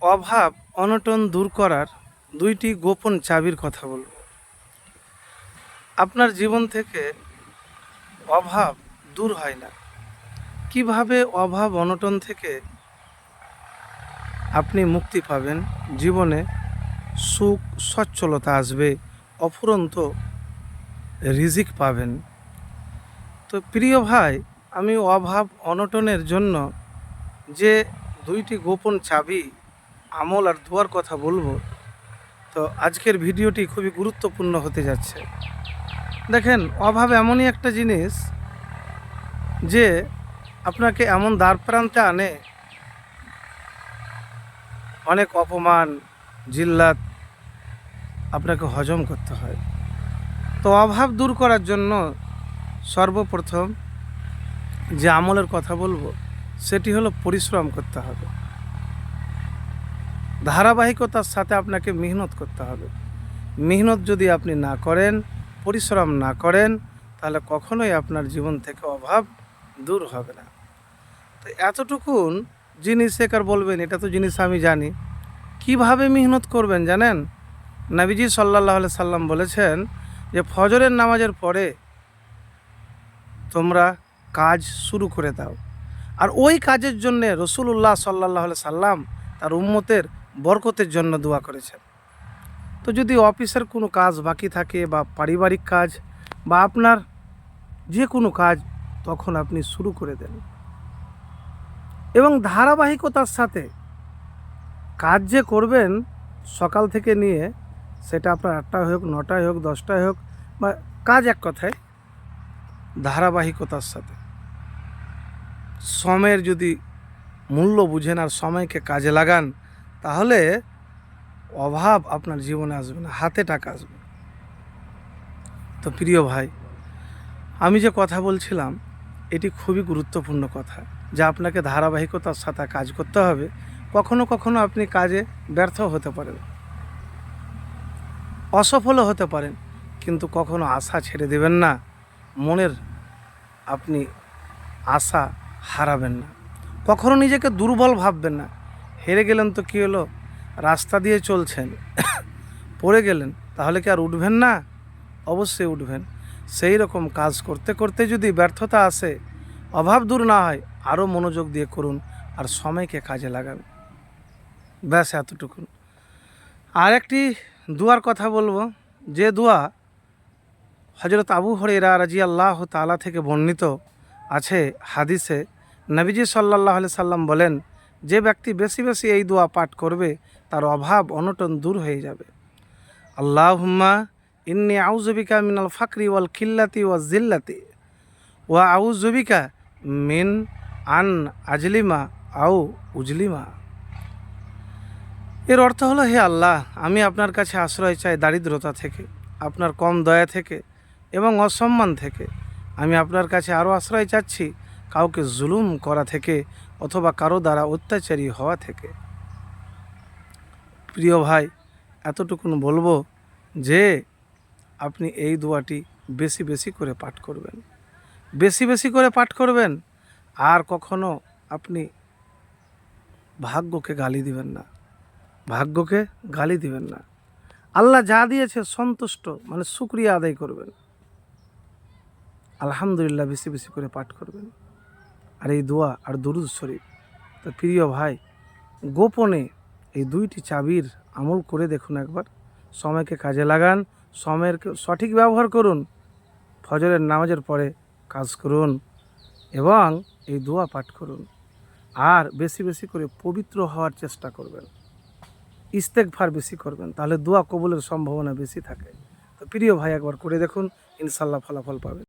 অভাব অনটন দূর করার দুইটি গোপন চাবির কথা বলব। আপনার জীবন থেকে অভাব দূর হয় না। কীভাবে অভাব অনটন থেকে আপনি মুক্তি পাবেন? জীবনে সুখ, সচ্ছলতা আসবে, অফুরন্ত রিজিক পাবেন। তো প্রিয় ভাই, আমি অভাব অনটনের জন্য যে দুইটি গোপন চাবি আমল আর দোয়ার কথা বলব, তো আজকের ভিডিওটি খুবই গুরুত্বপূর্ণ হতে যাচ্ছে। দেখেন, অভাব এমনই একটা জিনিস যে আপনাকে এমন দ্বার প্রান্তে আনে, অনেক অপমান, জিল্লাত আপনাকে হজম করতে হয়। তো অভাব দূর করার জন্য সর্বপ্রথম যে আমলের কথা বলব, সেটি হলো পরিশ্রম করতে হবে। ধারাবাহিকতার সাথে আপনাকে মেহনত করতে হবে। মেহনত যদি আপনি না করেন, পরিশ্রম না করেন, তাহলে কখনোই আপনার জীবন থেকে অভাব দূর হবে না। তো এতটুকুন জিনিস একার বলবেন, এটা তো জিনিস আমি জানি। কীভাবে মেহনত করবেন জানেন? নাবিজি সাল্লাহ সাল্লাম বলেছেন যে, ফজরের নামাজের পরে তোমরা কাজ শুরু করে দাও। আর ওই কাজের জন্য রসুল্লাহ সাল্লাহ সাল্লাম তার উম্মতের বরকতের জন্য দোয়া করেছেন। তো যদি অফিসের কোনো কাজ বাকি থাকে বা পারিবারিক কাজ বা আপনার যে কোনো কাজ, তখন আপনি শুরু করে দেন। এবং ধারাবাহিকতার সাথে কাজ যে করবেন সকাল থেকে নিয়ে, সেটা আপনার আটটায় হোক, নটায় হোক, দশটায় হোক, বা কাজ এক কথায়, ধারাবাহিকতার সাথে। সময়ের যদি মূল্য বুঝেন আর সময়কে কাজে লাগান তাহলে অভাব আপনার জীবনে আসবে না, হাতে টাকা আসবে। তো প্রিয় ভাই, আমি যে কথা বলছিলাম, এটি খুবই গুরুত্বপূর্ণ কথা, যা আপনাকে ধারাবাহিকতার সাথে কাজ করতে হবে। কখনো কখনো আপনি কাজে ব্যর্থ হতে পারেন, অসফলও হতে পারেন, কিন্তু কখনো আশা ছেড়ে দেবেন না, মনের আপনি আশা হারাবেন না। কখনো নিজেকে দুর্বল ভাববেন না হেরে গেলেন তো কী হলো? রাস্তা দিয়ে চলছেন। পড়ে গেলেন, তাহলে কি আর উঠবেন না? অবশ্যই উঠবেন। সেই রকম কাজ করতে করতে যদি ব্যর্থতা আসে, অভাব দূর না হয় আরও মনোযোগ দিয়ে করুন আর সময়কে কাজে লাগান। ব্যাস এতটুকুন। আর একটি দুয়ার কথা বলব। যে দোয়া হজরত আবু হরেরা রাজি আল্লাহ তালা থেকে বর্ণিত আছে হাদিসে। নবীজি সাল্লাহ সাল্লাম বলেন যে ব্যক্তি বেশি বেশি এই দোয়া পাঠ করবে, তার অভাব অনটন দূর হয়ে যাবে। আল্লাহ হুম্মা ইন্নি আউজবিকা মিনাল ফাকরি ওয়াল কিল্লাতি ওয়া জিল্লাতি ওয়া আউজবিকা মিন আন আজলিমা আউ উজলিমা। এর অর্থ হলো, হে আল্লাহ, আমি আপনার কাছে আশ্রয় চাই দারিদ্রতা থেকে, আপনার কম দয়া থেকে এবং অসম্মান থেকে। আমি আপনার কাছে আরও আশ্রয় চাচ্ছি কাউকে জুলুম করা থেকে অথবা কারও দ্বারা অত্যাচারী হওয়া থেকে। প্রিয় ভাই, এতটুকুন বলব যে, আপনি এই দোয়াটি বেশি বেশি করে পাঠ করবেন। বেশি বেশি করে পাঠ করবেন, আর কখনো আপনি ভাগ্যকে গালি দিবেন না। ভাগ্যকে গালি দিবেন না। আল্লাহ যা দিয়েছে সন্তুষ্ট মানে শুক্রিয়া আদায় করবেন। আলহামদুলিল্লাহ বেশি বেশি করে পাঠ করবেন। আর এই দোয়া আর দুরুদ শরীফ। তো প্রিয় ভাই, গোপনে এই দুইটি চাবির আমল করে দেখুন একবার। সময়কে কাজে লাগান সময়ের সঠিক ব্যবহার করুন, ফজরের নামাজের পরে কাজ করুন এবং এই দোয়া পাঠ করুন। আর বেশি বেশি করে পবিত্র হওয়ার চেষ্টা করবেন। ইস্তেকভার বেশি করবেন, তাহলে দোয়া কবুলের সম্ভাবনা বেশি থাকে। তো প্রিয় ভাই, একবার করে দেখুন ইনশাল্লাহ ফলাফল পাবেন।